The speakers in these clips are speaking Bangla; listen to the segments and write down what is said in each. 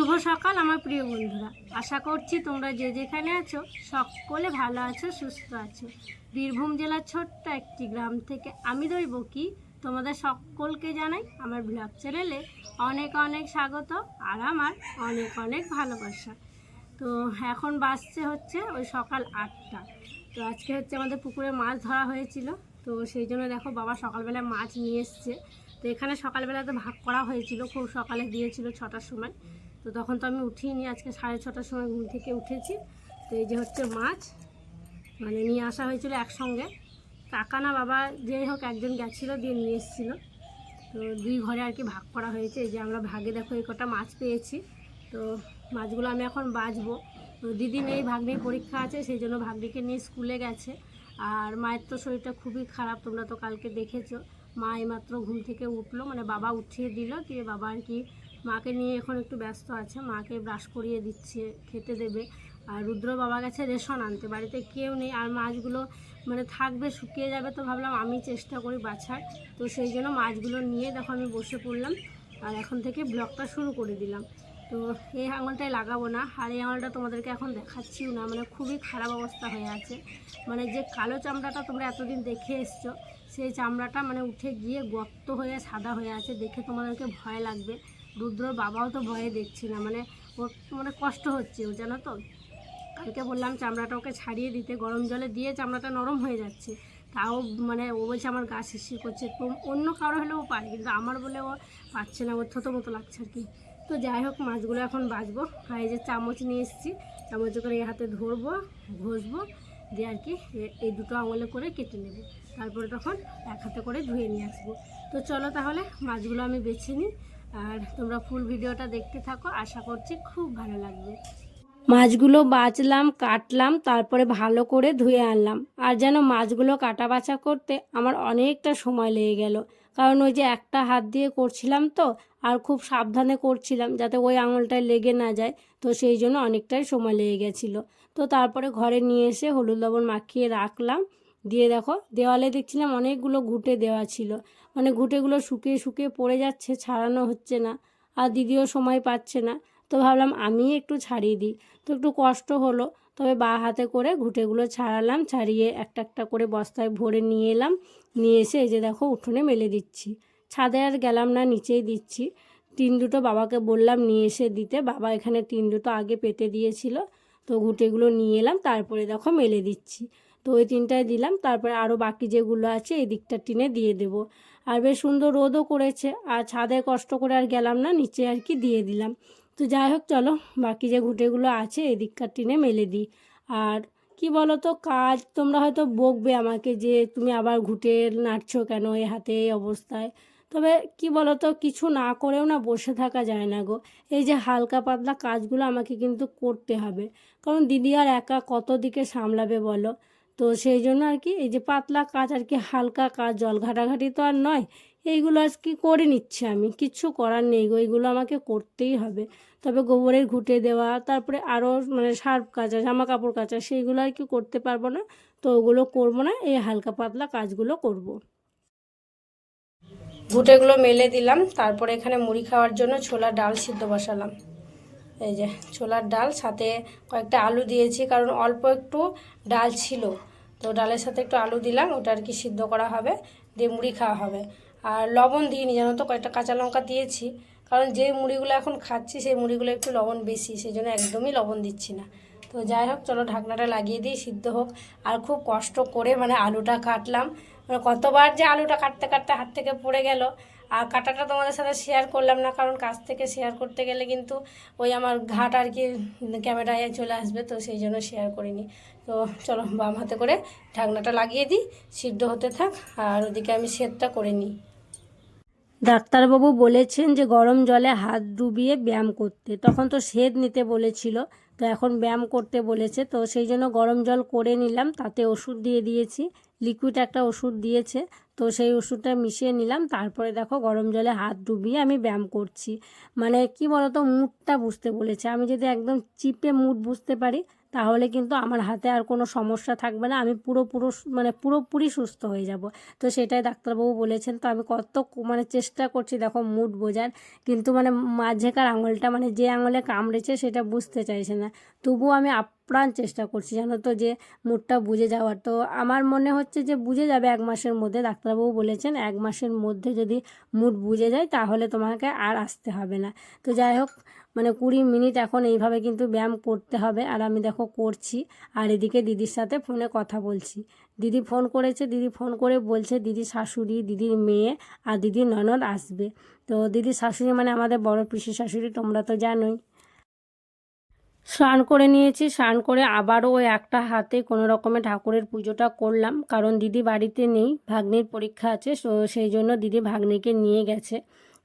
শুভ সকাল, আমার প্রিয় বন্ধুরা। আশা করছি তোমরা যে যেখানে আছো, সকলে ভালো আছো, সুস্থ আছো। বীরভূম জেলার ছোট্ট একটি গ্রাম থেকে আমি দৈব কি? তোমাদের সকলকে জানাই আমার ব্লগ চ্যানেলে অনেক অনেক স্বাগত আর আমার অনেক অনেক ভালোবাসা। তো এখন বাসছে হচ্ছে ওই সকাল আটটা। তো আজকে হচ্ছে আমাদের পুকুরে মাছ ধরা হয়েছিল। তো সেই জন্য দেখো বাবা সকালবেলা মাছ নিয়ে এসছে। তো এখানে সকালবেলা তো ভাগ করা হয়েছিল, খুব সকালে দিয়েছিল ছটার সময়। তো তখন তো আমি উঠিনি আজকে সাড়ে ছটার সময় ঘুম থেকে উঠেছি। তো এই যে হচ্ছে মাছ মানে নিয়ে আসা হয়েছিল একসঙ্গে। কাকা না বাবা যেই হোক একজন গেছিল, দিয়ে নিয়ে এসেছিল। তো দুই ঘরে আর কি ভাগ করা হয়েছে। এই যে আমরা ভাগে দেখো এই কটা মাছ পেয়েছি। তো মাছগুলো আমি এখন বাজবো তো দিদি নেই, ভাগ্নির পরীক্ষা আছে, সেই জন্য ভাগ্নিকে নিয়ে স্কুলে গেছে। আর মায়ের তো শরীরটা খুবই খারাপ, তোমরা তো কালকে দেখেছ। মা এইমাত্র ঘুম থেকে উঠল মানে বাবা উঠিয়ে দিল, দিয়ে বাবা আর কি মাকে নিয়ে এখন একটু ব্যস্ত আছে। মাকে ব্রাশ করিয়ে দিচ্ছে, খেতে দেবে। আর রুদ্র বাবা গেছে রেশন আনতে, বাড়িতে কেউ নেই। আর মাছগুলো মানে থাকবে, শুকিয়ে যাবে তো ভাবলাম আমি চেষ্টা করি বাছার। তো সেই জন্য মাছগুলো নিয়ে দেখো আমি বসে পড়লাম। আর এখন থেকে ব্লগটা শুরু করে দিলাম। তো এই আঙুলটাই লাগাবো না। আর এই আঙুলটা তোমাদেরকে এখন দেখাচ্ছিও না। মানে খুবই খারাপ অবস্থা হয়ে আছে। মানে যে কালো চামড়াটা তোমরা এতদিন দেখে এসছো, সেই চামড়াটা মানে উঠে গিয়ে গর্ত হয়ে, সাদা হয়ে আছে। দেখে তোমাদেরকে ভয় লাগবে। রুদ্র বাবাও তো ভয়ে দেখছে না মানে ওর মানে কষ্ট হচ্ছে ও, জানো তো? কালকে বললাম চামড়াটা ওকে ছাড়িয়ে দিতে, গরম জলে দিয়ে চামড়াটা নরম হয়ে যাচ্ছে। তাও মানে ও বলছে আমার গা শিরশির করছে, তো অন্য কারও হলেও ও পারে, কিন্তু আমার বলে ও পারছে না, ওর থতো মতো লাগছে আর কি। তো যাই হোক, মাছগুলো এখন বাজবো, আর যে চামচ নিয়ে এসেছি, চামচ করে এই হাতে ধরবো, ঘষবো, দিয়ে আর কি এই দুটো আঙুলে করে কেটে নেব। তারপরে তখন এক হাতে করে ধুয়ে নিয়ে আসব। তো চলো তাহলে, মাছগুলো আমি বেছে নিই। আর তোমরা ফুল ভিডিওটা দেখতে থাকো, আশা করছি খুব ভালো লাগবে। মাছগুলো বাছলাম কাটলাম, তারপরে ভালো করে ধুয়ে আনলাম। আর যেন মাছগুলো কাটা বাছা করতে আমার অনেকটা সময় লেগে গেল। কারণ ওই যে একটা হাত দিয়ে করছিলাম তো, আর খুব সাবধানে করছিলাম যাতে ওই আঙুলটায় লেগে না যায়, তো সেই জন্য অনেকটাই সময় লেগে গেছিল। তো তারপরে ঘরে নিয়ে এসে হলুদ লবণ মাখিয়ে রাখলাম। দিয়ে দেখো, দেওয়ালে দেখছিলাম অনেকগুলো ঘুঁটে দেওয়া ছিল। মানে ঘুঁটেগুলো শুকিয়ে শুকিয়ে পড়ে যাচ্ছে, ছাড়ানো হচ্ছে না আর দিদিও সময় পাচ্ছে না। তো ভাবলাম আমি একটু ছাড়িয়ে দিই। তো একটু কষ্ট হলো, তবে বা হাতে করে ঘুঁটেগুলো ছাড়ালাম, ছাড়িয়ে একটা একটা করে বস্তায় ভরে নিয়ে এলাম। নিয়ে এসে এই যে দেখো উঠোনে মেলে দিচ্ছি। ছাদে আর গেলাম না, নিচেই দিচ্ছি। টিন দুটো বাবাকে বললাম নিয়ে এসে দিতে। বাবা এখানে টিন দুটো আগে পেতে দিয়েছিল। তো ঘুঁটেগুলো নিয়ে এলাম, তারপরে দেখো মেলে দিচ্ছি। তো ওই তিনটায় দিলাম, তারপরে আরও বাকি যেগুলো আছে এই দিকটা টিনে দিয়ে দেব। আর বেশ সুন্দর রোদও করেছে, আর ছাদে কষ্ট করে আর গেলাম না, নিচে আর কি দিয়ে দিলাম। তো যাই হোক, চলো বাকি যে ঘুঁটেগুলো আছে এদিককার টিনে মেলে দিই। আর কি বলো তো কাজ তোমরা হয়তো বকবে আমাকে যে তুমি আবার ঘুঁটে নাড়ছো কেন এ হাতে এই অবস্থায়। তবে কি তো কিছু না করেও না বসে থাকা যায় না গো। এই যে হালকা পাতলা কাজগুলো আমাকে কিন্তু করতে হবে। কারণ দিদি আর একা কত দিকে সামলাবে বলো? তো সেই জন্য আর কি এই যে পাতলা কাজ আর কি হালকা কাজ, জল ঘাটাঘাটি তো আর নয়, এইগুলো আজ কি করে নিচ্ছি আমি? কিচ্ছু করার নেই গো, এইগুলো আমাকে করতেই হবে। তবে গোবরের ঘুঁটে দেওয়া, তারপরে আরও মানে সার্ফ কাচা জামা কাপড় কাচা, সেইগুলো আর কি করতে পারব না। তো ওগুলো করব না, এই হালকা পাতলা কাজগুলো করব। ঘুঁটেগুলো মেলে দিলাম, তারপরে এখানে মুড়ি খাওয়ার জন্য ছোলার ডাল সিদ্ধ বসালাম। এই যে ছোলার ডাল, সাথে কয়েকটা আলু দিয়েছি, কারণ অল্প একটু ডাল ছিল। তো ডালের সাথে একটু আলু দিলাম, ওটা আর কি সিদ্ধ করা হবে, দিয়ে মুড়ি খাওয়া হবে। আর লবণ দিইনি, জানো তো, কয়েকটা কাঁচা লঙ্কা দিয়েছি, কারণ যে মুড়িগুলো এখন খাচ্ছি, সেই মুড়িগুলো একটু লবণ বেশি, সেই জন্য একদমই লবণ দিচ্ছি না। তো যাই হোক, চলো ঢাকনাটা লাগিয়ে দিই, সিদ্ধ হোক। আর খুব কষ্ট করে মানে আলুটা কাটলাম। মানে কতবার যে আলুটা কাটতে কাটতে হাত থেকে পড়ে গেল আর কাটাটা তোমাদের সাথে শেয়ার করলাম না, কারণ কাছ থেকে শেয়ার করতে গেলে কিন্তু ওই আমার ঘাট আর কি ক্যামেরায় চলে আসবে, তো সেই জন্য শেয়ার করিনি। তো চলো বাম হাতে করে ঢাকনাটা লাগিয়ে দিই, সিদ্ধ হতে থাক, আর ওদিকে আমি সেদ্ধটা করে নিই। ডাক্তারবাবু বলেছেন যে গরম জলে হাত ডুবিয়ে ব্যায়াম করতে। তখন তো সেদ নিতে বলেছিল, তো এখন ব্যায়াম করতে বলেছে, তো সেই জন্য গরম জল করে নিলাম, তাতে ওষুধ দিয়ে দিয়েছি। লিকুইড একটা ওষুধ দিয়েছে। তো সেই ওষুধটা মিশিয়ে নিলাম। তারপরে দেখো গরম জলে হাত ডুবিয়ে আমি ব্যায়াম করছি। মানে কি বলতো? মুডটা বুঝতে বলেছে। আমি যদি একদম চিপে মুড বুঝতে পারি তাহলে কিন্তু আমার হাতে আর কোনো সমস্যা থাকবে না। আমি পুরো পুরো মানে পুরোপুরি সুস্থ হয়ে যাব। তো সেটাই ডাক্তারবাবু বলেছেন। তো আমি কত মানে চেষ্টা করছি, দেখো মুড বোঝার। কিন্তু মানে মাঝেকার আঙুলটা মানে যে আঙুলে কামড়েছে সেটা বুঝতে চাইছে না। তবুও আমি আপ্রাণ চেষ্টা করছি জানো তো যে মুডটা বুঝে যাওয়ার। তো আমার মনে হচ্ছে যে বুঝে যাবে এক মাসের মধ্যে। ডাক্তারবাবু বলেছেন এক মাসের মধ্যে যদি মুড বুঝে যায় তাহলে তোমাকে আর আসতে হবে না। তো যাই হোক মানে কুড়ি মিনিট এখন এইভাবে কিন্তু ব্যায়াম করতে হবে। আর আমি দেখো করছি। আর এদিকে দিদির সাথে ফোনে কথা বলছি। দিদি ফোন করেছে, দিদি ফোন করে বলছে, দিদি শাশুড়ি, দিদির মেয়ে আর দিদির ননদ আসবে। তো দিদির শাশুড়ি মানে আমাদের বড় পিসি শাশুড়ি, তোমরা তো জানোই। স্নান করে নিয়েছি। স্নান করে আবারও ওই একটা হাতে কোনো রকমে ঠাকুরের পুজোটা করলাম। কারণ দিদি বাড়িতে নেই, ভাগ্নির পরীক্ষা আছে তো সেই জন্য দিদি ভাগ্নিকে নিয়ে গেছে।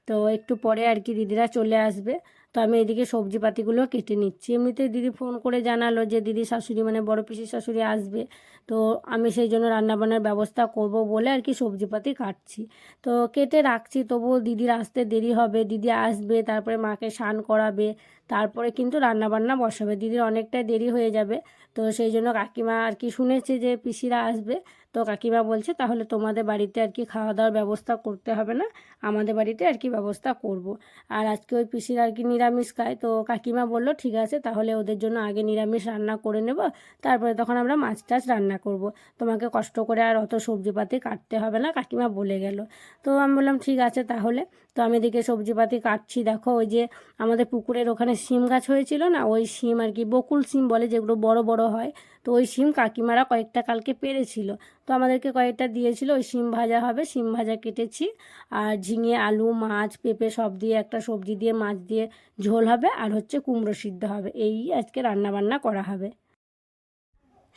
তো একটু পরে আর কি দিদিরা চলে আসবে। তো আমি এদিকে সবজিপাতিগুলো কেটে নিচ্ছি। এমনিতে দিদি ফোন করে জানালো যে, দিদি শাশুড়ি মানে বড় পিসির শাশুড়ি আসবে, তো আমি সেই জন্য রান্নাবান্নার ব্যবস্থা করব বলে আর কি সবজিপাতি কাটছি। তো কেটে রাখছি, তবুও দিদির আসতে দেরি হবে। দিদি আসবে, তারপরে মাকে স্নান করাবে, তারপরে কিন্তু রান্নাবান্না বসাবে। দিদির অনেকটাই দেরি হয়ে যাবে, তো সেই জন্য কাকিমা আর কি শুনেছে যে, পিসিরা আসবে তো কাকিমা বলছে, তাহলে তোমাদের বাড়িতে আর কি খাওয়া দাওয়ার ব্যবস্থা করতে হবে না আমাদের বাড়িতে আর কি ব্যবস্থা করব। আর আজকে ওই পিসির আর কি নিরামিষ খায় তো কাকিমা বলল, ঠিক আছে, তাহলে ওদের জন্য আগে নিরামিষ রান্না করে নেব, তারপরে তখন আমরা মাছ টাছ রান্না করব। তোমাকে কষ্ট করে আর অত সবজিপাতি কাটতে হবে না, কাকিমা বলে গেল তো আমি বললাম, ঠিক আছে তাহলে তো আমি এদিকে সবজিপাতি কাটছি। দেখো, ওই যে আমাদের পুকুরের ওখানে শিম গাছ হয়েছিল না, ওই শিম আর কি বকুল শিম বলে যেগুলো বড় বড় হয়, তো ওই শিম কাকিমারা কয়েকটা কালকে পেরেছিল। তো আমাদেরকে কয়েকটা দিয়েছিল, ওই শিম ভাজা হবে, শিম ভাজা কেটেছি। আর ঝিঙে, আলু, মাছ, পেঁপে সব দিয়ে একটা সবজি দিয়ে, মাছ দিয়ে ঝোল হবে, আর হচ্ছে কুমড়ো সিদ্ধ হবে। এই আজকে রান্না বান্না করা হবে।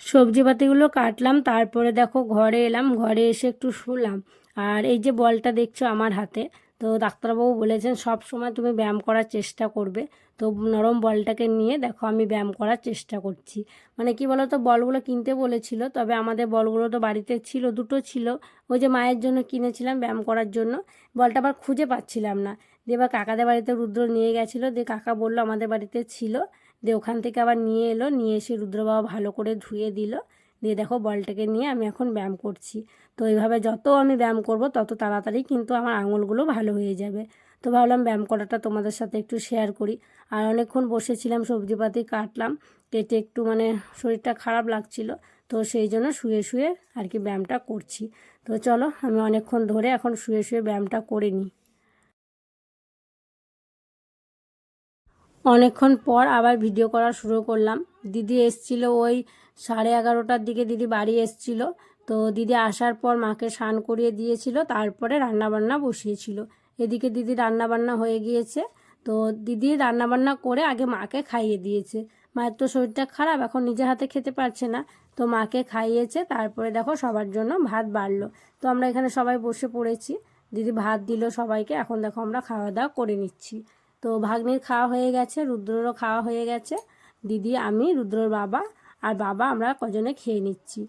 সবজিপাতিগুলো কাটলাম, তারপরে দেখো ঘরে এলাম, ঘরে এসে একটু শুলাম। আর এই যে বলটা দেখছ আমার হাতে তো ডাক্তারবাবু বলেছেন, সব সময় তুমি ব্যায়াম করার চেষ্টা করবে। তো নরম বলটাকে নিয়ে দেখো, আমি ব্যায়াম করার চেষ্টা করছি। মানে কি বলো তো বলগুলো কিনতে বলেছিল, তবে আমাদের বলগুলো তো বাড়িতে ছিল, দুটো ছিল। ওই যে মায়ের জন্য কিনেছিলাম ব্যায়াম করার জন্য। বলটা আবার খুঁজে পাচ্ছিলাম না। দিয়ে এবার কাকাদের বাড়িতে রুদ্র নিয়ে গেছিল, দিয়ে কাকা বলল আমাদের বাড়িতে ছিল। দিয়ে ওখান থেকে আবার নিয়ে এলো, নিয়ে এসে রুদ্র বাবা ভালো করে ধুয়ে দিল। দিয়ে দেখো বলটাকে নিয়ে আমি এখন ব্যায়াম করছি। তো এইভাবে যত আমি ব্যায়াম করব, তত তাড়াতাড়ি কিন্তু আমার আঙুলগুলো ভালো হয়ে যাবে। তো ভাবলাম ব্যায়াম করাটা তোমাদের সাথে একটু শেয়ার করি। আর অনেকক্ষণ বসেছিলাম, সবজিপাতি কাটলাম, কেটে একটু মানে শরীরটা খারাপ লাগছিল। তো সেই জন্য শুয়ে শুয়ে আর কি ব্যায়ামটা করছি। তো চলো, আমি অনেকক্ষণ ধরে এখন শুয়ে শুয়ে ব্যায়ামটা করে নিই। অনেকক্ষণ পর আবার ভিডিও করা শুরু করলাম। দিদি এসছিল ওই সাড়ে এগারোটার দিকে দিদি বাড়ি এসছিল। তো দিদি আসার পর মাকে স্নান করিয়ে দিয়েছিল, তারপরে রান্নাবান্না বসিয়েছিল। এদিকে দিদি রান্নাবান্না হয়ে গিয়েছে। তো দিদি রান্নাবান্না করে আগে মাকে খাইয়ে দিয়েছে। মায়ের তো শরীরটা খারাপ, এখন নিজে হাতে খেতে পারছে না। তো মাকে খাইয়েছে, তারপরে দেখো সবার জন্য ভাত বাড়লো। তো আমরা এখানে সবাই বসে পড়েছি। দিদি ভাত দিল সবাইকে, এখন দেখো আমরা খাওয়া দাওয়া করে নিচ্ছি। তো ভাগ্নির খাওয়া হয়ে গেছে, রুদ্ররও খাওয়া হয়ে গেছে। দিদি, আমি, রুদ্রর বাবা আর বাবা, আমরা কজনে খেয়ে নিচ্ছি।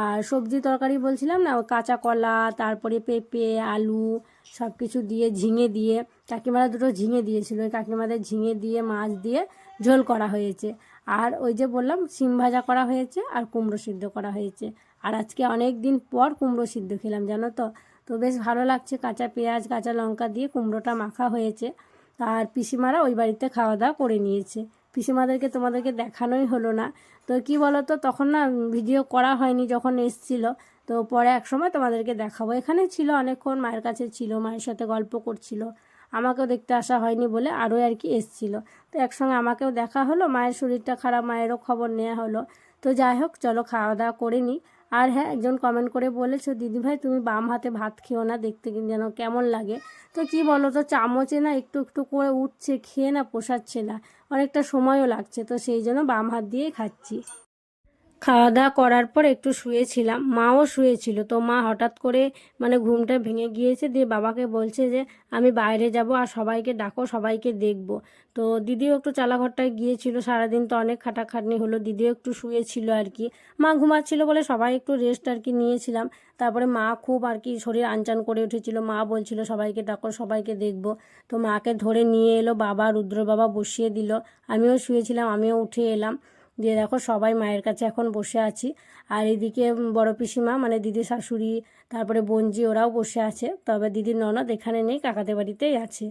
আর সবজি তরকারি বলছিলাম না, কাঁচা কলা, তারপরে পেঁপে, আলু সব কিছু দিয়ে, ঝিঙে দিয়ে, কাকিমারা দুটো ঝিঙে দিয়েছিল। ওই কাকিমাদের ঝিঙে দিয়ে, মাছ দিয়ে ঝোল করা হয়েছে। আর ওই যে বললাম সিম ভাজা করা হয়েছে আর কুমড়ো সিদ্ধ করা হয়েছে। আর আজকে অনেক দিন পর কুমড়ো সিদ্ধ খেলাম, জানো তো? তো বেশ ভালো লাগছে, কাঁচা পেঁয়াজ, কাঁচা লঙ্কা দিয়ে কুমড়োটা মাখা হয়েছে। আর পিসিমারা ওই বাড়িতে খাওয়া দাওয়া করে নিয়েছে। পিসিমাদেরকে তোমাদেরকে দেখানোই হলো না। তো কি বলো তো তখন না ভিডিও করা হয়নি যখন এসছিল। তো পরে এক সময় তোমাদেরকে দেখাবো। এখানে ছিল অনেকক্ষণ, মায়ের কাছে ছিল, মায়ের সাথে গল্প করছিল। আমাকেও দেখতে আসা হয়নি বলে আরও আর কি এসছিল। তো একসঙ্গে আমাকেও দেখা হলো, মায়ের শরীরটা খারাপ, মায়েরও খবর নেওয়া হলো। তো যাই হোক, চলো খাওয়া দাওয়া করে নিই। আর হ্যাঁ একজন কমেন্ট করে বলেছ দিদিভাই তুমি বাম হাতে ভাত খেও না, দেখতে যেন কেমন লাগে? তো কি বলো তো চামচে না একটু একটু করে উঠছে, খেয়ে না পোষাচ্ছে না, অনেকটা সময়ও লাগছে, তো সেই জন্য বাম হাত দিয়েই খাচ্ছি। খাওয়া দাওয়া করার পর একটু শুয়েছিলাম। মাও শুয়েছিল। তো মা হঠাৎ করে মানে ঘুমটা ভেঙে গিয়েছে। দিয়ে বাবাকে বলছে যে, আমি বাইরে যাব আর সবাইকে ডাকো, সবাইকে দেখব। তো দিদিও একটু চালাঘরটায় গিয়েছিল। সারাদিন তো অনেক খাটাখাটনি হলো। দিদিও একটু শুয়েছিল আর কি। মা ঘুমাচ্ছিল বলে সবাই একটু রেস্ট আর কি নিয়েছিলাম। তারপরে মা খুব আর কি শরীর আনচান করে উঠেছিল। মা বলছিল, সবাইকে ডাকো, সবাইকে দেখব। তো মাকে ধরে নিয়ে এলো বাবা। রুদ্র বাবা বসিয়ে দিল। আমিও শুয়েছিলাম, আমিও উঠে এলাম। দিয়ে দেখো সবাই মায়ের কাছে এখন বসে আছি। আর এদিকে বড় পিসিমা মানে দিদি শাশুড়ি, তারপরে বোনজি ওরাও বসে আছে। তবে দিদির ননদ এখানে নেই, কাকাদের বাড়িতেই আছে।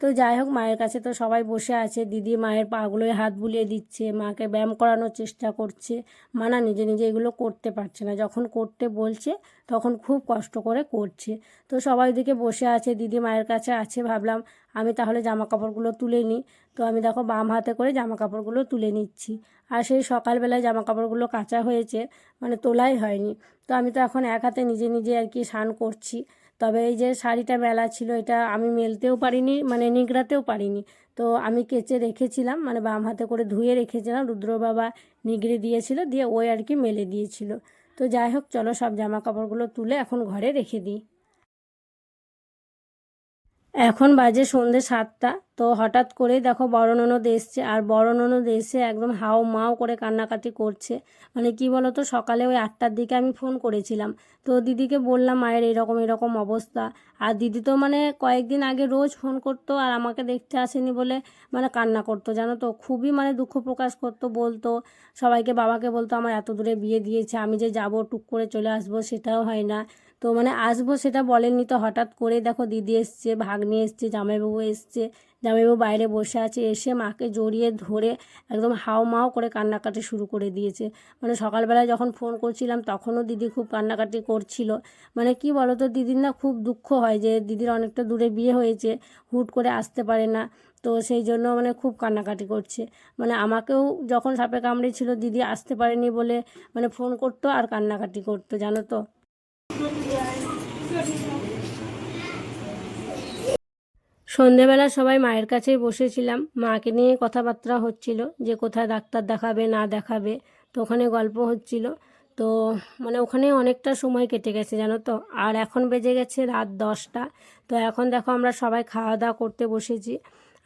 তো যাই হোক, মায়ের কাছে তো সবাই বসে আছে। দিদি মায়ের পাগুলোয় হাত বুলিয়ে দিচ্ছে, মাকে ব্যায়াম করানোর চেষ্টা করছে। মা না নিজে নিজে এগুলো করতে পারছে না। যখন করতে বলছে, তখন খুব কষ্ট করে করছে। তো সবাই দিকে বসে আছে, দিদি মায়ের কাছে আছে। ভাবলাম, আমি তাহলে জামা কাপড়গুলো তুলে নিই। তো আমি দেখো, বাম হাতে করে জামা কাপড়গুলো তুলে নিচ্ছি। আর সেই সকালবেলায় জামা কাপড়গুলো কাঁচা হয়েছে মানে তোলাই হয়নি। তো আমি তো এখন এক হাতে নিজে নিজে আর কি স্নান করছি। তবে এই যে শাড়িটা মেলা ছিল, এটা আমি মেলতেও পারিনি মানে নিগড়াতেও পারিনি। তো আমি কেচে রেখেছিলাম মানে বাম হাতে করে ধুয়ে রেখেছিলাম, রুদ্র বাবা নিগড়ে দিয়েছিল, দিয়ে ওই আর কি মেলে দিয়েছিল। তো যাই হোক, চলো সব জামা কাপড়গুলো তুলে এখন ঘরে রেখে দিই। এখন বাজে সন্ধে সাতটা, তো হঠাৎ করেই দেখো বড় ননদ এসছে, আর বড় ননদ এসে একদম হাও মাও করে কান্নাকাটি করছে। মানে কি বলো তো সকালে ওই আটটার দিকে আমি ফোন করেছিলাম। তো দিদিকে বললাম, মায়ের এরকম এরকম অবস্থা। আর দিদি তো মানে কয়েকদিন আগে রোজ ফোন করতো, আর আমাকে দেখতে আসেনি বলে মানে কান্না করতো, জানো তো? খুবই মানে দুঃখ প্রকাশ করতো, বলতো। সবাইকে, বাবাকে বলতো, আমার এত দূরে বিয়ে দিয়েছে, আমি যে যাব, টুক করে চলে আসব, সেটাও হয় না। তো মানে আসব সেটা বলেননি তো হঠাৎ করে দেখো দিদি এসছে, ভাগ্নি এসছে, জামাইবাবু এসছে। জামাইবাবু বাইরে বসে আছে, এসে মাকে জড়িয়ে ধরে একদম হাও মাও করে কান্নাকাটি শুরু করে দিয়েছে। মানে সকালবেলায় যখন ফোন করছিলাম তখনও দিদি খুব কান্নাকাটি করছিল। মানে কি বলো তো দিদির না খুব দুঃখ হয় যে দিদির অনেকটা দূরে বিয়ে হয়েছে, হুট করে আসতে পারে না। তো সেই জন্য মানে খুব কান্নাকাটি করছে। মানে আমাকেও যখন সাপে কামড়েছিল, দিদি আসতে পারেনি বলে মানে ফোন করতো আর কান্নাকাটি করতো, জানো তো। সন্ধেবেলা সবাই মায়ের কাছেই বসেছিলাম। মাকে নিয়ে কথাবার্তা হচ্ছিল যে কোথায় ডাক্তার দেখাবে, না দেখাবে, তো ওখানে গল্প হচ্ছিল। তো মানে ওখানে অনেকটা সময় কেটে গেছে, জানো তো? আর এখন বেজে গেছে রাত দশটা। তো এখন দেখো আমরা সবাই খাওয়া দাওয়া করতে বসেছি।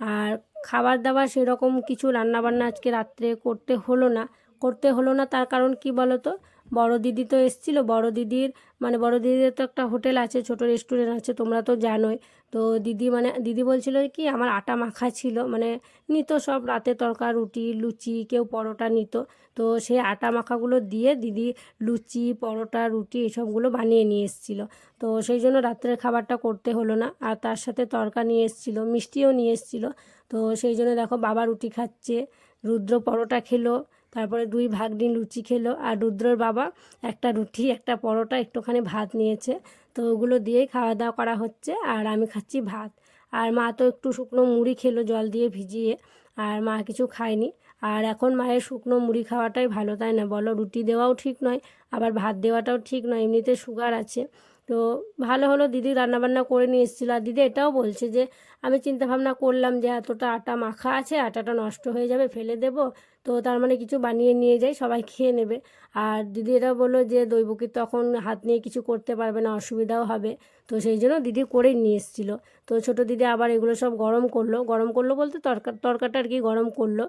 আর খাবার দাবার সেরকম কিছু রান্নাবান্না আজকে রাত্রে করতে হলো না। করতে হলো না তার কারণ কি বলো তো বড় দিদি তো এসেছিল, বড় দিদির মানে বড় দিদির তো একটা হোটেল আছে, ছোট রেস্টুরেন্ট আছে, তোমরা তো জানোই। তো দিদি মানে দিদি বলছিল কি, আমার আটা মাখা ছিল মানে নিত সব রাতে তরকা রুটি, লুচি, কেউ পরোটা নিত। তো সেই আটা মাখাগুলো দিয়ে দিদি লুচি, পরোটা, রুটি এসবগুলো বানিয়ে নিয়ে এসেছিল। তো সেই জন্য রাত্রের খাবারটা করতে হলো না, আর তার সাথে তরকা নিয়ে এসেছিল, মিষ্টিও নিয়ে এসেছিল। তো সেই জন্য দেখো বাবা রুটি খাচ্ছে, রুদ্র পরোটা খেলো তারপরে দুই ভাগ্নি লুচি খেলো। আর রুদ্রর বাবা একটা রুটি, একটা পরোটা, একটুখানি ভাত নিয়েছে। তো ওগুলো দিয়েই খাওয়া দাওয়া করা হচ্ছে আর আমি খাচ্ছি ভাত। আর মা তো একটু শুকনো মুড়ি খেলো জল দিয়ে ভিজিয়ে। আর মা কিছু খায়নি। আর এখন মায়ের শুকনো মুড়ি খাওয়াটাই ভালো, তাই না? বলো রুটি দেওয়াও ঠিক নয়, আবার ভাত দেওয়াটাও ঠিক নয়। এমনিতে সুগার আছে। তো ভালো হলো দিদি রান্নাবান্না করে নিয়ে এসেছিল। আর দিদি এটাও বলছে যে, আমি চিন্তা ভাবনা করলাম যে এতটা আটা মাখা আছে, আটাটা নষ্ট হয়ে যাবে, ফেলে দেব। তো তার মানে কিছু বানিয়ে নিয়ে যাই, সবাই খেয়ে নেবে। আর দিদি এটা বলল যে দৈবকী তখন হাত নিয়ে কিছু করতে পারবে না, অসুবিধাও হবে। তো সেই জন্য দিদি করে নিয়ে এসেছিল। তো ছোটো দিদি আবার এগুলো সব গরম করল। গরম করল বলতে তরকা, তরকাটা আর কি গরম করল।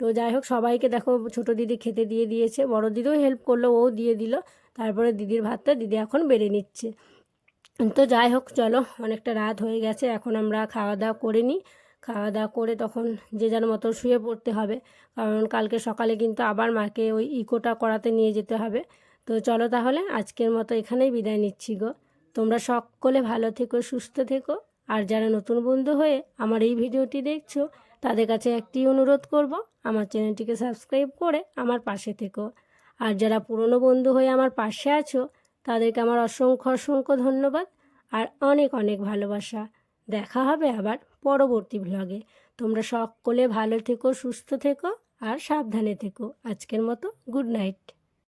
তো যাই হোক, সবাইকে দেখো, ছোটো দিদি খেতে দিয়ে দিয়েছে, বড় দিদিও হেল্প করল, ও দিয়ে দিল। তারপরে দিদির ভাতটা দিদি এখন বেড়ে নিচ্ছে। তো যাই হোক, চলো, অনেকটা রাত হয়ে গেছে, এখন আমরা খাওয়া দাওয়া করে নিই। খাওয়া দাওয়া করে তখন যে যার মতো শুয়ে পড়তে হবে। কারণ কালকে সকালে কিন্তু আবার মাকে ওই ইকোটা করাতে নিয়ে যেতে হবে। তো চলো তাহলে, আজকের মতো এখানেই বিদায় নিচ্ছি গো। তোমরা সকলে ভালো থেকো, সুস্থ থেকো। আর যারা নতুন বন্ধু হয়ে আমার এই ভিডিওটি দেখছ, তাদের কাছে একটি অনুরোধ করব, আমার চ্যানেলটিকে সাবস্ক্রাইব করে আমার পাশে থেকো। আর যারা পুরনো বন্ধু হয়ে আমার পাশে আছো, তাদেরকে আমার অসংখ্য অসংখ্য ধন্যবাদ আর অনেক অনেক ভালোবাসা। দেখা হবে আবার পরবর্তী ব্লগে তোমরা সকলে ভালো থেকো, সুস্থ থেকো আর সাবধানে থেকো। আজকের মতো গুড নাইট।